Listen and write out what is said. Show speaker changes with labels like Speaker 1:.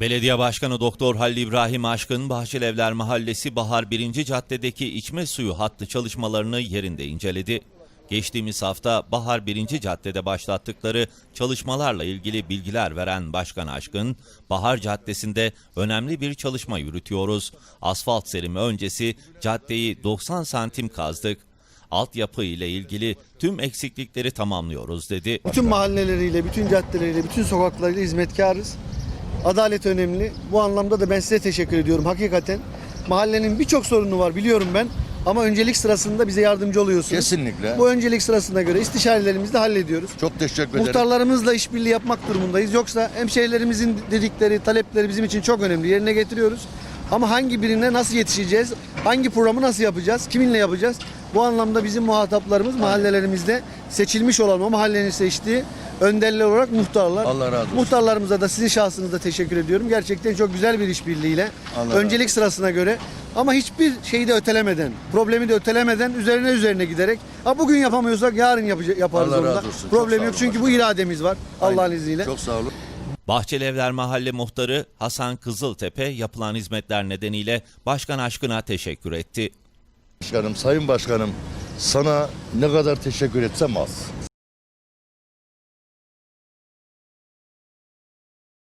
Speaker 1: Belediye Başkanı Doktor Halil İbrahim Aşkın, Bahçelievler Mahallesi Bahar 1. Caddedeki içme suyu hattı çalışmalarını yerinde inceledi. Geçtiğimiz hafta Bahar 1. Caddede başlattıkları çalışmalarla ilgili bilgiler veren Başkan Aşkın, Bahar Caddesi'nde önemli bir çalışma yürütüyoruz. Asfalt serimi öncesi caddeyi 90 santim kazdık. Altyapı ile ilgili tüm eksiklikleri tamamlıyoruz dedi.
Speaker 2: Bütün mahalleleriyle, bütün caddeleriyle, bütün sokaklarıyla hizmetkarız. Adalet önemli. Bu anlamda da ben size teşekkür ediyorum hakikaten. Mahallenin birçok sorunu var biliyorum ben. Ama öncelik sırasında bize yardımcı oluyorsunuz.
Speaker 3: Kesinlikle.
Speaker 2: Bu öncelik sırasına göre istişarelerimizle hallediyoruz.
Speaker 3: Çok teşekkür ederim.
Speaker 2: Muhtarlarımızla işbirliği yapmak durumundayız. Yoksa hemşehrilerimizin dedikleri, talepleri bizim için çok önemli. Yerine getiriyoruz. Ama hangi birine nasıl yetişeceğiz? Hangi programı nasıl yapacağız? Kiminle yapacağız? Bu anlamda bizim muhataplarımız mahallelerimizde seçilmiş olan o mahallenin seçtiği önderler olarak muhtarlar.
Speaker 3: Allah razı olsun.
Speaker 2: Muhtarlarımıza da sizin şahsınızda teşekkür ediyorum. Gerçekten çok güzel bir işbirliğiyle.
Speaker 3: Allah razı
Speaker 2: öncelik sırasına göre ama hiçbir şeyi de ötelemeden, problemi de ötelemeden üzerine üzerine giderek ha bugün yapamıyorsak yarın yapacak, yaparız
Speaker 3: Allah
Speaker 2: onu da.
Speaker 3: razı olsun.
Speaker 2: Problem yok çünkü bu irademiz var Allah'ın izniyle.
Speaker 3: Çok sağ olun.
Speaker 1: Bahçelievler Mahalle Muhtarı Hasan Kızıltepe yapılan hizmetler nedeniyle Başkan Aşkın'a teşekkür etti.
Speaker 3: Başkanım, sayın başkanım sana ne kadar teşekkür etsem az.